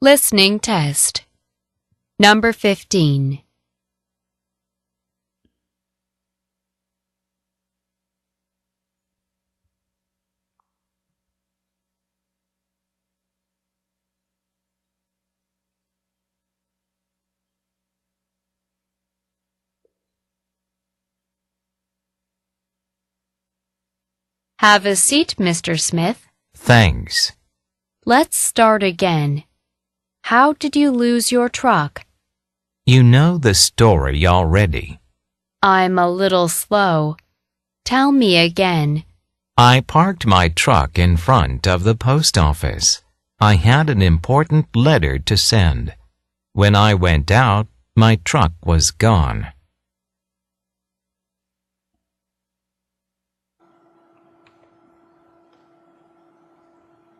Listening test. Number 15. Have a seat, Mr. Smith. Thanks. Let's start again. How did you lose your truck? You know the story already. I'm a little slow. Tell me again. I parked my truck in front of the post office. I had an important letter to send. When I went out, my truck was gone.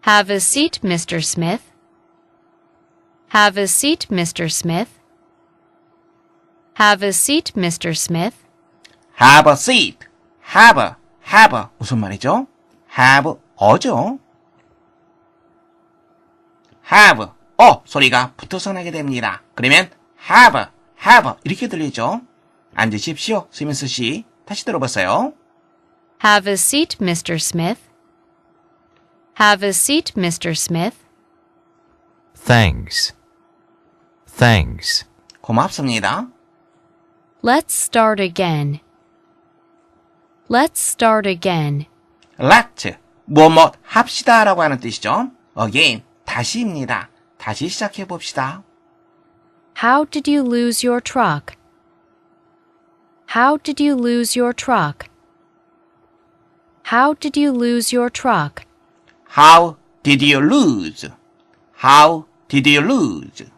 Have a seat, Mr. Smith. Have a seat, Mr. Smith. Have a seat, Mr. Smith. have a seat. have a, have a 무슨 말이죠? have 어죠? have 어 소리가 붙어서 나게 됩니다. 그러면 have, have 이렇게 들리죠? 앉으십시오, 스미스 씨. 다시 들어보세요. Have a seat, Mr. Smith. Have a seat, Mr. Smith. Thanks. Thanks. 고맙습니다. Let's start again. Let's start again. Let's 뭐뭐 합시다라고 하는 뜻이죠. Again 다시입니다. 다시 시작해 봅시다. How did you lose your truck? How did you lose your truck? How did you lose your truck? How did you lose? How did you lose?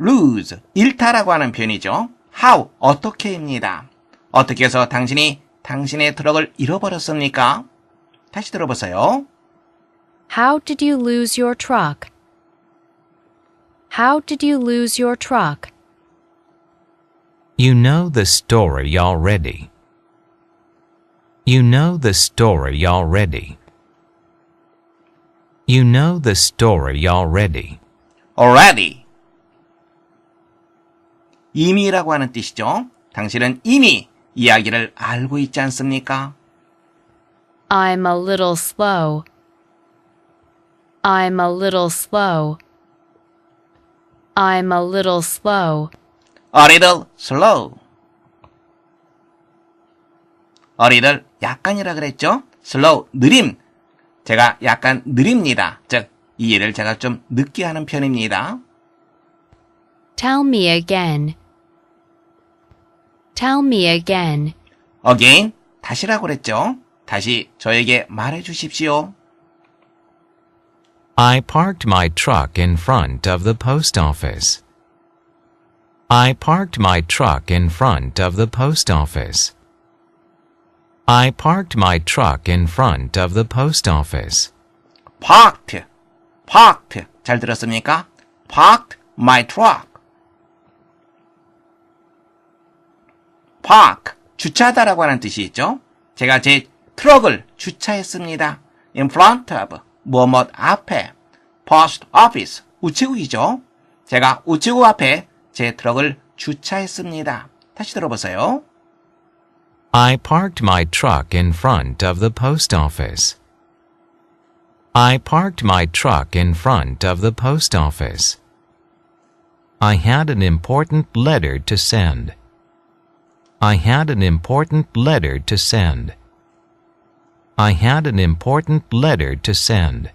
lose 잃다라고 하는 표현이죠. How 어떻게입니다. 어떻게 해서 당신이 당신의 트럭을 잃어버렸습니까? 다시 들어보세요. How did you lose your truck? How did you lose your truck? You know the story already. You know the story already. You know the story already. already. 이미라고 하는 뜻이죠. 당신은 이미 이야기를 알고 있지 않습니까? I'm a little slow. I'm a little slow. I'm a little slow. A little slow. a little 약간이라 그랬죠? slow 느림. 제가 약간 느립니다. 즉 이해를 제가 좀 늦게 하는 편입니다. Tell me again. Tell me again. again 다시라고 그랬죠? 다시 저에게 말해 주십시오. I parked my truck in front of the post office. I parked my truck in front of the post office. I parked my truck in front of the post office. parked, parked. 잘 들었습니까? parked my truck. park, 주차하다라고 하는 뜻이 있죠. 제가 제 트럭을 주차했습니다. in front of, 뭐뭐 앞에, post office, 우체국이죠. 제가 우체국 앞에 제 트럭을 주차했습니다. 다시 들어보세요. I parked my truck in front of the post office. I parked my truck in front of the post office. I had an important letter to send. I had an important letter to send. I had an important letter to send.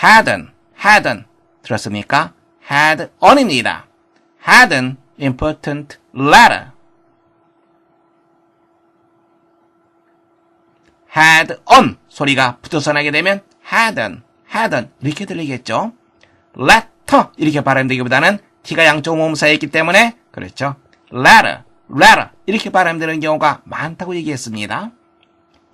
hadn't, hadn't. 들었습니까? had on입니다. had an important letter. had on 소리가 붙어서 나게 되면 hadn't, hadn't 이렇게 들리겠죠. letter 이렇게 발음되기보다는 t가 양쪽 모음사에 있기 때문에 그렇죠. letter, letter 이렇게 발음되는 경우가 많다고 얘기했습니다.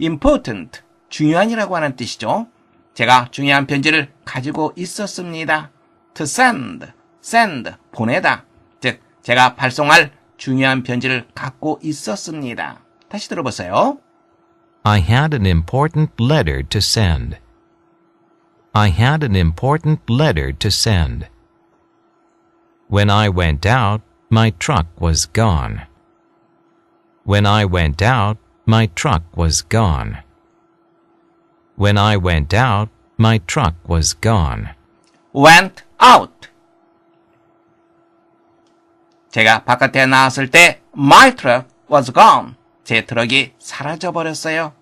important 중요한이라고 하는 뜻이죠. 제가 중요한 편지를 가지고 있었습니다. to send, send 보내다. 즉 제가 발송할 중요한 편지를 갖고 있었습니다. 다시 들어보세요. I had an important letter to send. I had an important letter to send. When I went out, my truck was gone. When I went out, my truck was gone. When I went out, my truck was gone. went out. 제가 바깥에 나왔을 때 my truck was gone. 제 트럭이 사라져 버렸어요.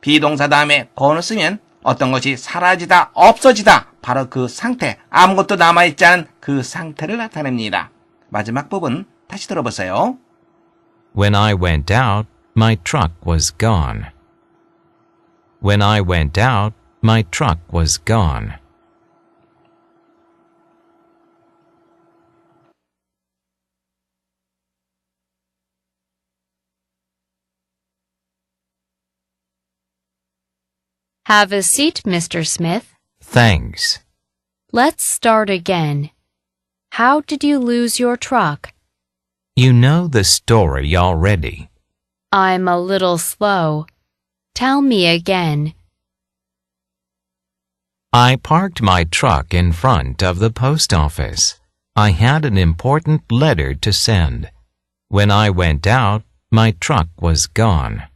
비동사 다음에 gone을 쓰면 어떤 것이 사라지다, 없어지다. 바로 그 상태, 아무것도 남아있지 않은 그 상태를 나타냅니다. 마지막 부분 다시 들어보세요. When I went out, my truck was gone. When I went out, my truck was gone. Have a seat, Mr. Smith. Thanks. Let's start again. How did you lose your truck? You know the story already. I'm a little slow. Tell me again. I parked my truck in front of the post office. I had an important letter to send. When I went out, my truck was gone.